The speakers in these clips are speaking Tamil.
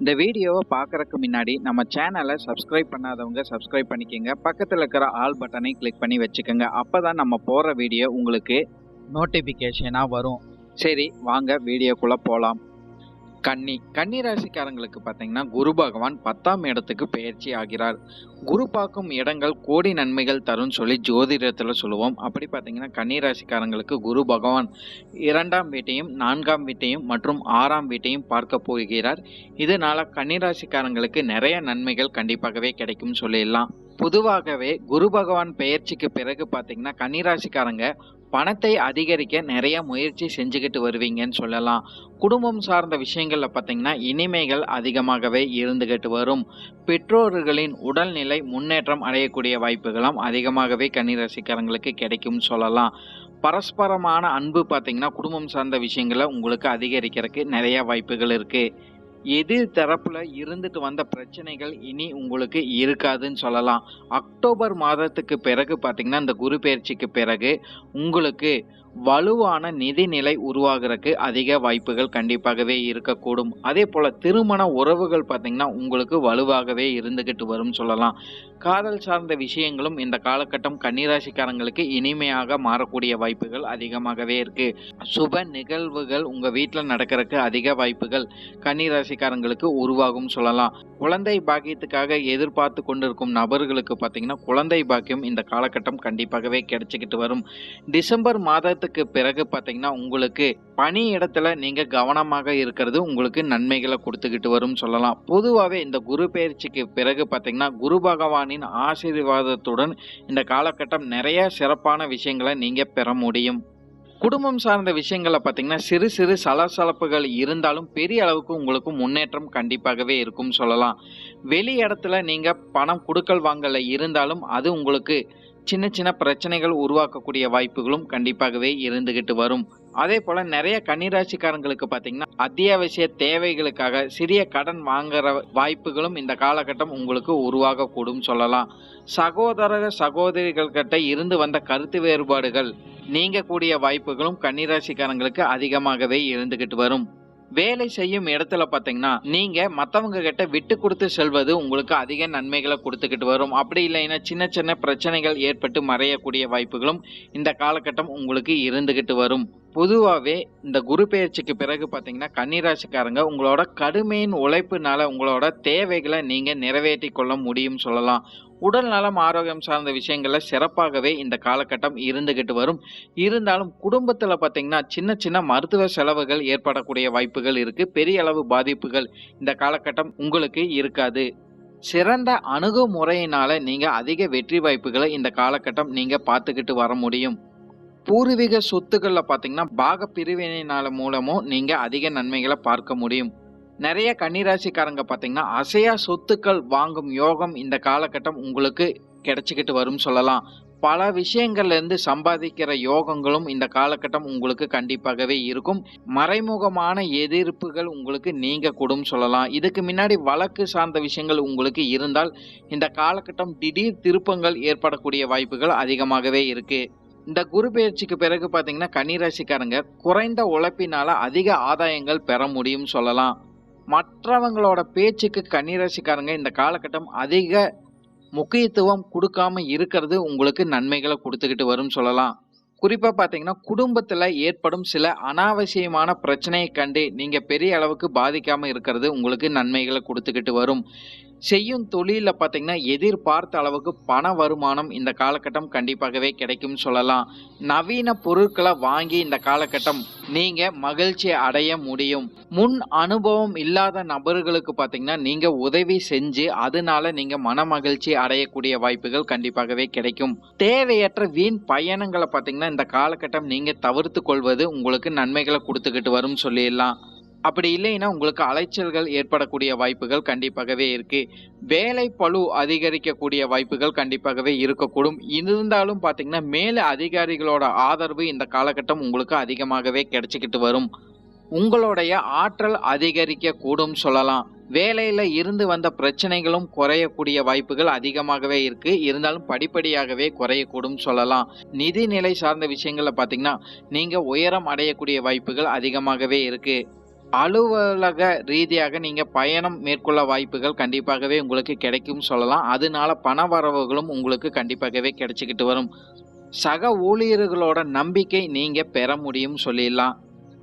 இந்த வீடியோவை பார்க்கறதுக்கு முன்னாடி நம்ம சேனலை சப்ஸ்கிரைப் பண்ணாதவங்க சப்ஸ்கிரைப் பண்ணிக்கோங்க. பக்கத்தில் இருக்கிற ஆல் பட்டனை கிளிக் பண்ணி வச்சுக்கோங்க. அப்போ தான் நம்ம போகிற வீடியோ உங்களுக்கு நோட்டிஃபிகேஷனாக வரும். சரி வாங்க வீடியோக்குள்ளே போகலாம் கன்னி கன்னி ராசிக்காரங்களுக்கு பார்த்தீங்கன்னா குரு பகவான் பத்தாம் இடத்துக்கு பயிற்சி ஆகிறார். குரு பார்க்கும் இடங்கள் கோடி நன்மைகள் தரும்னு சொல்லி ஜோதிடத்தில் சொல்லுவோம். அப்படி பார்த்தீங்கன்னா கன்னி ராசிக்காரங்களுக்கு குரு பகவான் இரண்டாம் வீட்டையும் நான்காம் வீட்டையும் மற்றும் ஆறாம் வீட்டையும் பார்க்க போகிறார். இதனால கன்னி ராசிக்காரங்களுக்கு நிறைய நன்மைகள் கண்டிப்பாகவே கிடைக்கும் சொல்லிடலாம். பொதுவாகவே குரு பகவான் பெயர்ச்சிக்கு பிறகு பார்த்தீங்கன்னா கன்னிராசிக்காரங்க பணத்தை அதிகரிக்க நிறைய முயற்சி செஞ்சுக்கிட்டு வருவீங்கன்னு சொல்லலாம். குடும்பம் சார்ந்த விஷயங்களில் பார்த்தீங்கன்னா இனிமைகள் அதிகமாகவே இருந்துகிட்டு வரும். பெற்றோர்களின் உடல்நிலை முன்னேற்றம் அடையக்கூடிய வாய்ப்புகளும் அதிகமாகவே கன்னிராசிக்காரங்களுக்கு கிடைக்கும் சொல்லலாம். பரஸ்பரமான அன்பு பார்த்தீங்கன்னா குடும்பம் சார்ந்த விஷயங்களை உங்களுக்கு அதிகரிக்கிறதுக்கு நிறைய வாய்ப்புகள் இருக்குது எதிர் தரப்புல இருந்துட்டு வந்த பிரச்சனைகள் இனி உங்களுக்கு இருக்காதுன்னு சொல்லலாம். அக்டோபர் மாதத்துக்கு பிறகு பார்த்தீங்கன்னா இந்த குரு பயிற்சிக்கு பிறகு உங்களுக்கு வலுவான நிதிநிலை உருவாகிறதுக்கு அதிக வாய்ப்புகள் கண்டிப்பாகவே இருக்கக்கூடும். அதே போல் திருமண உறவுகள் பார்த்திங்கன்னா உங்களுக்கு வலுவாகவே இருந்துக்கிட்டு வரும் சொல்லலாம். காதல் சார்ந்த விஷயங்களும் இந்த காலகட்டம் கன்னிராசிக்காரங்களுக்கு இனிமையாக மாறக்கூடிய வாய்ப்புகள் அதிகமாகவே இருக்கு. சுப நிகழ்வுகள் உங்கள் வீட்டில் நடக்கிறதுக்கு அதிக வாய்ப்புகள். கன்னிராசி ராசிக்காரங்களுக்கு உருவாகும் சொல்லலாம். குழந்தை பாக்கியத்துக்காக எதிர்பார்த்து கொண்டிருக்கும் நபர்களுக்கு பார்த்தீங்கன்னா குழந்தை பாக்கியம் இந்த காலகட்டம் கண்டிப்பாகவே கிடைச்சிக்கிட்டு வரும். டிசம்பர் மாதத்துக்கு பிறகு பார்த்தீங்கன்னா உங்களுக்கு பணி இடத்துல நீங்கள் கவனமாக இருக்கிறது உங்களுக்கு நன்மைகளை கொடுத்துக்கிட்டு வரும் சொல்லலாம். பொதுவாகவே இந்த குரு பயிற்சிக்கு பிறகு பார்த்தீங்கன்னா குரு பகவானின் ஆசீர்வாதத்துடன் இந்த காலகட்டம் நிறைய சிறப்பான விஷயங்களை நீங்கள் பெற முடியும். குடும்பம் சார்ந்த விஷயங்களை பார்த்தீங்கன்னா சிறு சிறு சலசலப்புகள் இருந்தாலும் பெரிய அளவுக்கு உங்களுக்கு முன்னேற்றம் கண்டிப்பாகவே இருக்கும் சொல்லலாம். வெளி இடத்துல நீங்கள் பணம் கொடுக்கல் வாங்கல இருந்தாலும் அது உங்களுக்கு சின்ன சின்ன பிரச்சனைகள் உருவாக்கக்கூடிய வாய்ப்புகளும் கண்டிப்பாகவே இருந்துகிட்டு வரும். அதே போல் நிறைய கன்னிராசிக்காரங்களுக்கு பார்த்தீங்கன்னா அத்தியாவசிய தேவைகளுக்காக சிறிய கடன் வாங்குற வாய்ப்புகளும் இந்த காலகட்டம் உங்களுக்கு உருவாகக்கூடும் சொல்லலாம். சகோதர சகோதரிகள் கிட்ட இருந்து வந்த கருத்து வேறுபாடுகள் நீங்கக்கூடிய வாய்ப்புகளும் கன்னிராசிக்காரங்களுக்கு அதிகமாகவே இருந்துகிட்டு வரும். வேலை செய்யும் இடத்துல பார்த்தீங்கன்னா நீங்க மற்றவங்க கிட்ட விட்டு கொடுத்து செல்வது உங்களுக்கு அதிக நன்மைகளை கொடுத்துக்கிட்டு வரும். அப்படி இல்லைன்னா சின்ன சின்ன பிரச்சனைகள் ஏற்பட்டு மறையக்கூடிய வாய்ப்புகளும் இந்த காலகட்டம் உங்களுக்கு இருந்துகிட்டு வரும். பொதுவாகவே இந்த குரு பெயர்ச்சிக்கு பிறகு பார்த்தீங்கன்னா கன்னிராசிக்காரங்க உங்களோட கடுமையின் உழைப்புனால உங்களோட தேவைகளை நீங்கள் நிறைவேற்றி கொள்ள முடியும் சொல்லலாம். உடல் நலம் ஆரோக்கியம் சார்ந்த விஷயங்களில் சிறப்பாகவே இந்த காலகட்டம் இருந்துகிட்டு வரும். இருந்தாலும் குடும்பத்தில் பார்த்தீங்கன்னா சின்ன சின்ன மருத்துவ செலவுகள் ஏற்படக்கூடிய வாய்ப்புகள் இருக்குது பெரிய அளவு பாதிப்புகள் இந்த காலகட்டம் உங்களுக்கு இருக்காது. சிறந்த அணுகுமுறையினால நீங்கள் அதிக வெற்றி வாய்ப்புகளை இந்த காலகட்டம் நீங்கள் பார்த்துக்கிட்டு வர முடியும். பூர்வீக சொத்துக்களில் பார்த்தீங்கன்னா பாக பிரிவினையினால மூலமும் நீங்கள் அதிக நன்மைகளை பார்க்க முடியும். நிறைய கன்னிராசிக்காரங்க பார்த்தீங்கன்னா அசையா சொத்துக்கள் வாங்கும் யோகம் இந்த காலகட்டம் உங்களுக்கு கிடைச்சிக்கிட்டு வரும் சொல்லலாம். பல விஷயங்கள்ல இருந்து சம்பாதிக்கிற யோகங்களும் இந்த காலகட்டம் உங்களுக்கு கண்டிப்பாகவே இருக்கும். மறைமுகமான எதிர்ப்புகள் உங்களுக்கு நீங்க கூடும் சொல்லலாம். இதுக்கு முன்னாடி வழக்கு சார்ந்த விஷயங்கள் உங்களுக்கு இருந்தால் இந்த காலகட்டம் திடீர் திருப்பங்கள் ஏற்படக்கூடிய வாய்ப்புகள் அதிகமாகவே இருக்கு. இந்த குரு பயிற்சிக்கு பிறகு பார்த்தீங்கன்னா கன்னிராசிக்காரங்க குறைந்த உழைப்பினால அதிக ஆதாயங்கள் பெற முடியும் சொல்லலாம். மற்றவங்களோட பேச்சுக்கு கன்னிராசிக்காரங்க இந்த காலகட்டம் அதிக முக்கியத்துவம் கொடுக்காம இருக்கிறது உங்களுக்கு நன்மைகளை கொடுத்துக்கிட்டு வரும் சொல்லலாம். குறிப்பாக பார்த்தீங்கன்னா குடும்பத்தில் ஏற்படும் சில அனாவசியமான பிரச்சனையை கண்டு நீங்கள் பெரிய அளவுக்கு பாதிக்காமல் இருக்கிறது உங்களுக்கு நன்மைகளை கொடுத்துக்கிட்டு வரும். செய்யும் தொழிலில் பார்த்தீங்கன்னா எதிர்பார்த்த அளவுக்கு பண வருமானம் இந்த காலகட்டம் கண்டிப்பாகவே கிடைக்கும் சொல்லலாம். நவீன பொருட்களை வாங்கி இந்த காலகட்டம் நீங்க மகிழ்ச்சி அடைய முடியும். முன் அனுபவம் இல்லாத நபர்களுக்கு பார்த்தீங்கன்னா நீங்க உதவி செஞ்சு அதனால நீங்க மன மகிழ்ச்சி அடையக்கூடிய வாய்ப்புகள் கண்டிப்பாகவே கிடைக்கும். தேவையற்ற வீண் பயணங்களை பார்த்தீங்கன்னா இந்த காலகட்டம் நீங்க தவிர்த்து கொள்வது உங்களுக்கு நன்மைகளை கொடுத்துக்கிட்டு வரும் சொல்லிடலாம். அப்படி இல்லைன்னா உங்களுக்கு அலைச்சல்கள் ஏற்படக்கூடிய வாய்ப்புகள் கண்டிப்பாகவே இருக்கு. வேலை பளு அதிகரிக்கக்கூடிய வாய்ப்புகள் கண்டிப்பாகவே இருக்கக்கூடும். இருந்தாலும் பார்த்தீங்கன்னா மேலே அதிகாரிகளோட ஆதரவு இந்த காலகட்டம் உங்களுக்கு அதிகமாகவே கிடைச்சிக்கிட்டு வரும். உங்களுடைய ஆற்றல் அதிகரிக்க கூடும் சொல்லலாம். வேலையில இருந்து வந்த பிரச்சனைகளும் குறையக்கூடிய வாய்ப்புகள் அதிகமாகவே இருக்கு. இருந்தாலும் படிப்படியாகவே குறையக்கூடும் சொல்லலாம். நிதிநிலை சார்ந்த விஷயங்கள்ல பாத்தீங்கன்னா நீங்க உயரம் அடையக்கூடிய வாய்ப்புகள் அதிகமாகவே இருக்கு. அலுவலக ரீதியாக நீங்கள் பயணம் மேற்கொள்ள வாய்ப்புகள் கண்டிப்பாகவே உங்களுக்கு கிடைக்கும் சொல்லலாம். அதனால பண வரவுகளும் உங்களுக்கு கண்டிப்பாகவே கிடைச்சிக்கிட்டு வரும். சக ஊழியர்களோட நம்பிக்கை நீங்கள் பெற முடியும் சொல்லிடலாம்.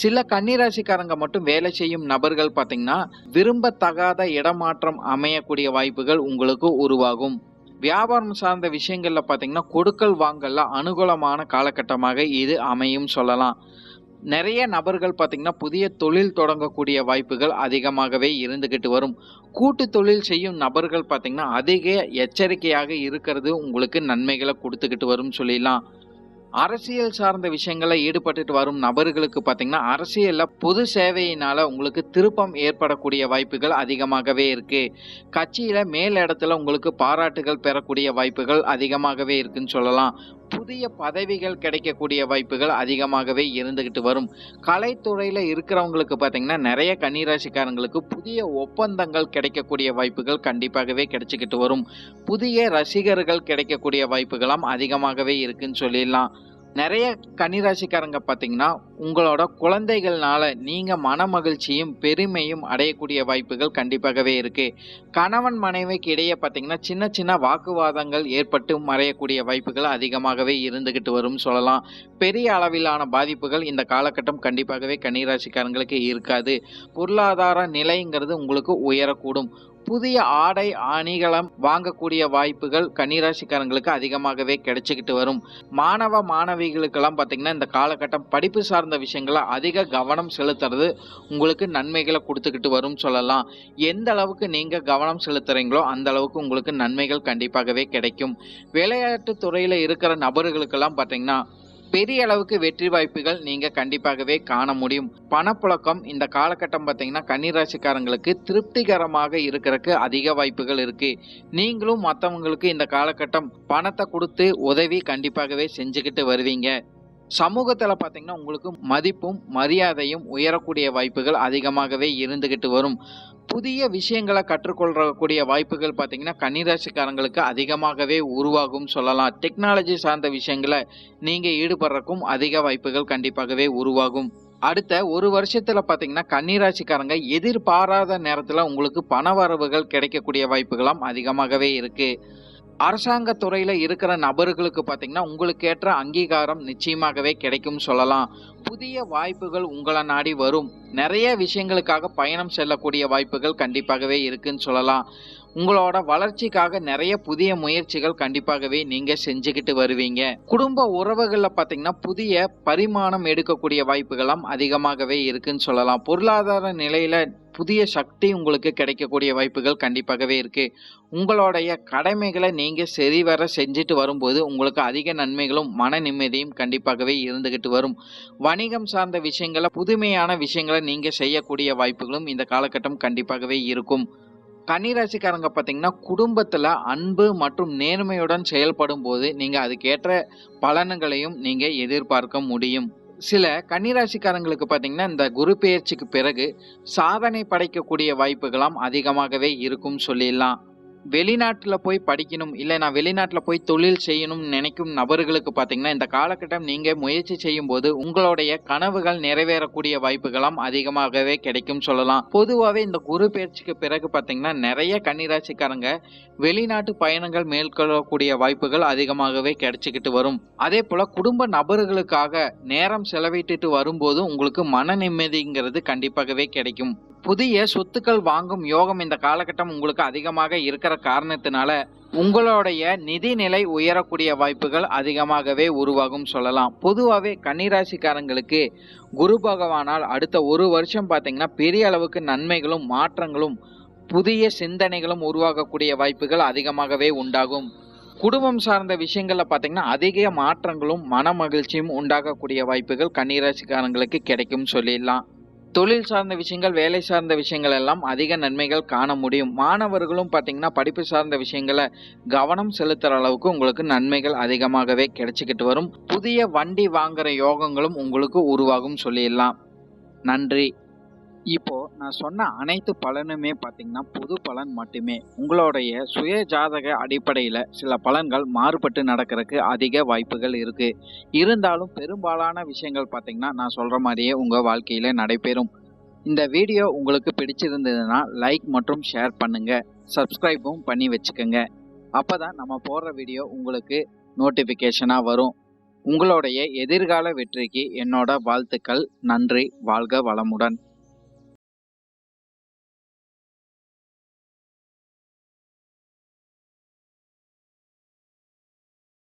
சில கன்னிராசிக்காரங்க மட்டும் வேலை செய்யும் நபர்கள் பார்த்தீங்கன்னா விரும்பத்தகாத இடமாற்றம் அமையக்கூடிய வாய்ப்புகள் உங்களுக்கு உருவாகும். வியாபாரம் சார்ந்த விஷயங்களில் பார்த்தீங்கன்னா கொடுக்கல் வாங்கல்ல அனுகூலமான காலகட்டமாக இது அமையும் சொல்லலாம். நிறைய நபர்கள் பார்த்தீங்கன்னா புதிய தொழில் தொடங்கக்கூடிய வாய்ப்புகள் அதிகமாகவே இருந்துகிட்டு வரும். கூட்டு தொழில் செய்யும் நபர்கள் பார்த்தீங்கன்னா அதிக எச்சரிக்கையாக இருக்கிறது உங்களுக்கு நன்மைகளை கொடுத்துக்கிட்டு வரும் சொல்லிடலாம். அரசியல் சார்ந்த விஷயங்களில் ஈடுபட்டுட்டு வரும் நபர்களுக்கு பார்த்தீங்கன்னா அரசியலில் பொது சேவையினால உங்களுக்கு திருப்பம் ஏற்படக்கூடிய வாய்ப்புகள் அதிகமாகவே இருக்கு. கட்சியில மேல் இடத்துல உங்களுக்கு பாராட்டுகள் பெறக்கூடிய வாய்ப்புகள் அதிகமாகவே இருக்குன்னு சொல்லலாம். புதிய பதவிகள் கிடைக்கக்கூடிய வாய்ப்புகள் அதிகமாகவே இருந்துகிட்டு வரும். கலைத்துறையில் இருக்கிறவங்களுக்கு பார்த்தீங்கன்னா நிறைய கன்னிராசிக்காரங்களுக்கு புதிய ஒப்பந்தங்கள் கிடைக்கக்கூடிய வாய்ப்புகள் கண்டிப்பாகவே கிடைச்சிக்கிட்டு வரும். புதிய ரசிகர்கள் கிடைக்கக்கூடிய வாய்ப்புகளாம் அதிகமாகவே இருக்குன்னு சொல்லிடலாம். நிறைய கன்னிராசிக்காரங்க பார்த்தீங்கன்னா உங்களோட குழந்தைகள்னால நீங்கள் மன மகிழ்ச்சியும் பெருமையும் அடையக்கூடிய வாய்ப்புகள் கண்டிப்பாகவே இருக்கு. கணவன் மனைவிக்கு இடையே பார்த்தீங்கன்னா சின்ன சின்ன வாக்குவாதங்கள் ஏற்பட்டு மறையக்கூடிய வாய்ப்புகள் அதிகமாகவே இருந்துகிட்டு வரும் சொல்லலாம். பெரிய அளவிலான பாதிப்புகள் இந்த காலகட்டம் கண்டிப்பாகவே கன்னிராசிக்காரங்களுக்கு இருக்காது. பொருளாதார நிலைங்கிறது உங்களுக்கு உயரக்கூடும். புதிய ஆடை அணிகலம் வாங்கக்கூடிய வாய்ப்புகள் கன்னிராசிக்காரங்களுக்கு அதிகமாகவே கிடைச்சிக்கிட்டு வரும். மாணவ மாணவிகளுக்கெல்லாம் பார்த்தீங்கன்னா இந்த காலகட்டம் படிப்பு சார்ந்த விஷயங்களை அதிக கவனம் செலுத்துறது உங்களுக்கு நன்மைகளை கொடுத்துக்கிட்டு வரும் சொல்லலாம். எந்த அளவுக்கு நீங்கள் கவனம் செலுத்துறீங்களோ அந்த அளவுக்கு உங்களுக்கு நன்மைகள் கண்டிப்பாகவே கிடைக்கும். விளையாட்டு துறையில் இருக்கிற நபர்களுக்கெல்லாம் பார்த்தீங்கன்னா பெரிய அளவுக்கு வெற்றி வாய்ப்புகள் நீங்க கண்டிப்பாகவே காண முடியும். பணப்புழக்கம் இந்த காலகட்டம் பார்த்தீங்கன்னா கன்னிராசிக்காரங்களுக்கு திருப்திகரமாக இருக்கிறதுக்கு அதிக வாய்ப்புகள் இருக்கு. நீங்களும் மற்றவங்களுக்கு இந்த காலகட்டம் பணத்தை கொடுத்து உதவி கண்டிப்பாகவே செஞ்சுக்கிட்டு வருவீங்க. சமூகத்தில் பார்த்தீங்கன்னா உங்களுக்கு மதிப்பும் மரியாதையும் உயரக்கூடிய வாய்ப்புகள் அதிகமாகவே இருந்துக்கிட்டு வரும். புதிய விஷயங்களை கற்றுக்கொள்ளக்கூடிய வாய்ப்புகள் பார்த்தீங்கன்னா கன்னிராசிக்காரங்களுக்கு அதிகமாகவே உருவாகும் சொல்லலாம். டெக்னாலஜி சார்ந்த விஷயங்களை நீங்கள் ஈடுபடுறக்கும் அதிக வாய்ப்புகள் கண்டிப்பாகவே உருவாகும். அடுத்த ஒரு வருஷத்தில் பார்த்தீங்கன்னா கன்னிராசிக்காரங்க எதிர்பாராத நேரத்தில் உங்களுக்கு பண வரவுகள் கிடைக்கக்கூடிய வாய்ப்புகளாம் அதிகமாகவே இருக்குது அரசாங்க துறையில் இருக்கிற நபர்களுக்கு பார்த்தீங்கன்னா உங்களுக்கு ஏற்ற அங்கீகாரம் நிச்சயமாகவே கிடைக்கும் சொல்லலாம். புதிய வாய்ப்புகள் உங்களை நாடி வரும். நிறைய விஷயங்களுக்காக பயணம் செல்லக்கூடிய வாய்ப்புகள் கண்டிப்பாகவே இருக்குன்னு சொல்லலாம். உங்களோட வளர்ச்சிக்காக நிறைய புதிய முயற்சிகள் கண்டிப்பாகவே நீங்க செஞ்சுக்கிட்டு வருவீங்க. குடும்ப உறவுகள்ல பாத்தீங்கன்னா புதிய பரிமாணம் எடுக்கக்கூடிய வாய்ப்புகளும் அதிகமாகவே இருக்குன்னு சொல்லலாம். பொருளாதார நிலையில புதிய சக்தி உங்களுக்கு கிடைக்கக்கூடிய வாய்ப்புகள் கண்டிப்பாகவே இருக்கு. உங்களுடைய கடமைகளை நீங்க சரிவர செஞ்சுட்டு வரும்போது உங்களுக்கு அதிக நன்மைகளும் மன நிம்மதியும் கண்டிப்பாகவே இருந்துகிட்டு வரும். வணிகம் சார்ந்த விஷயங்களை புதுமையான விஷயங்களை நீங்க செய்யக்கூடிய வாய்ப்புகளும் இந்த காலகட்டம் கண்டிப்பாகவே இருக்கும். கன்னிராசிக்காரங்க பார்த்தீங்கன்னா குடும்பத்தில் அன்பு மற்றும் நேர்மையுடன் செயல்படும் போது நீங்கள் அதுக்கேற்ற பலன்களையும் நீங்கள் எதிர்பார்க்க முடியும். சில கன்னிராசிக்காரங்களுக்கு பார்த்தீங்கன்னா இந்த குரு பெயர்ச்சிக்கு பிறகு சாதனை படைக்கக்கூடிய வாய்ப்புகளாம் அதிகமாகவே இருக்கும் சொல்லிடலாம். வெளிநாட்டில் போய் படிக்கணும் இல்லை நான் வெளிநாட்டில் போய் தொழில் செய்யணும்னு நினைக்கும் நபர்களுக்கு பார்த்தீங்கன்னா இந்த காலகட்டம் நீங்கள் முயற்சி செய்யும் போது உங்களுடைய கனவுகள் நிறைவேறக்கூடிய வாய்ப்புகளும் அதிகமாகவே கிடைக்கும் சொல்லலாம். பொதுவாகவே இந்த குரு பயிற்சிக்கு பிறகு பார்த்தீங்கன்னா நிறைய கன்னிராசிக்காரங்க வெளிநாட்டு பயணங்கள் மேற்கொள்ளக்கூடிய வாய்ப்புகள் அதிகமாகவே கிடைச்சிக்கிட்டு வரும். அதே போல் குடும்ப நபர்களுக்காக நேரம் செலவிட்டுட்டு வரும்போது உங்களுக்கு மன நிம்மதிங்கிறது கண்டிப்பாகவே கிடைக்கும். புதிய சொத்துக்கள் வாங்கும் யோகம் இந்த காலகட்டம் உங்களுக்கு அதிகமாக இருக்கிற காரணத்தினால உங்களுடைய நிதிநிலை உயரக்கூடிய வாய்ப்புகள் அதிகமாகவே உருவாகும் சொல்லலாம். பொதுவாகவே கன்னிராசிக்காரங்களுக்கு குரு பகவானால் அடுத்த ஒரு வருஷம் பார்த்தீங்கன்னா பெரிய அளவுக்கு நன்மைகளும் மாற்றங்களும் புதிய சிந்தனைகளும் உருவாகக்கூடிய வாய்ப்புகள் அதிகமாகவே உண்டாகும். குடும்பம் சார்ந்த விஷயங்களில் பார்த்தீங்கன்னா அதிக மாற்றங்களும் மன மகிழ்ச்சியும் உண்டாகக்கூடிய வாய்ப்புகள் கன்னிராசிக்காரங்களுக்கு கிடைக்கும் சொல்லிடலாம். தொழில் சார்ந்த விஷயங்கள் வேலை சார்ந்த விஷயங்கள் எல்லாம் அதிக நன்மைகள் காண முடியும். மாணவர்களும் பார்த்தீங்கன்னா படிப்பு சார்ந்த விஷயங்களை கவனம் செலுத்துற அளவுக்கு உங்களுக்கு நன்மைகள் அதிகமாகவே கிடைச்சிக்கிட்டு வரும். புதிய வண்டி வாங்குற யோகங்களும் உங்களுக்கு உருவாகும் சொல்லிடலாம். நன்றி. இப்போ நான் சொன்ன அனைத்து பலனுமே பார்த்தீங்கன்னா பொது பலன் மட்டுமே. உங்களுடைய சுய ஜாதக அடிப்படையில் சில பலன்கள் மாறுபட்டு நடக்கிறதுக்கு அதிக வாய்ப்புகள் இருக்கு. இருந்தாலும் பெரும்பாலான விஷயங்கள் பார்த்தீங்கன்னா நான் சொல்ற மாதிரியே உங்க வாழ்க்கையில நடைபெறும். இந்த வீடியோ உங்களுக்கு பிடிச்சிருந்ததுன்னா லைக் மற்றும் ஷேர் பண்ணுங்க. சப்ஸ்கிரைபும் பண்ணி வச்சுக்கோங்க. அப்பதான் நம்ம போடுற வீடியோ உங்களுக்கு நோட்டிஃபிகேஷனாக வரும். உங்களுடைய எதிர்கால வெற்றிக்கு என்னோட வாழ்த்துக்கள். நன்றி. வாழ்க வளமுடன்.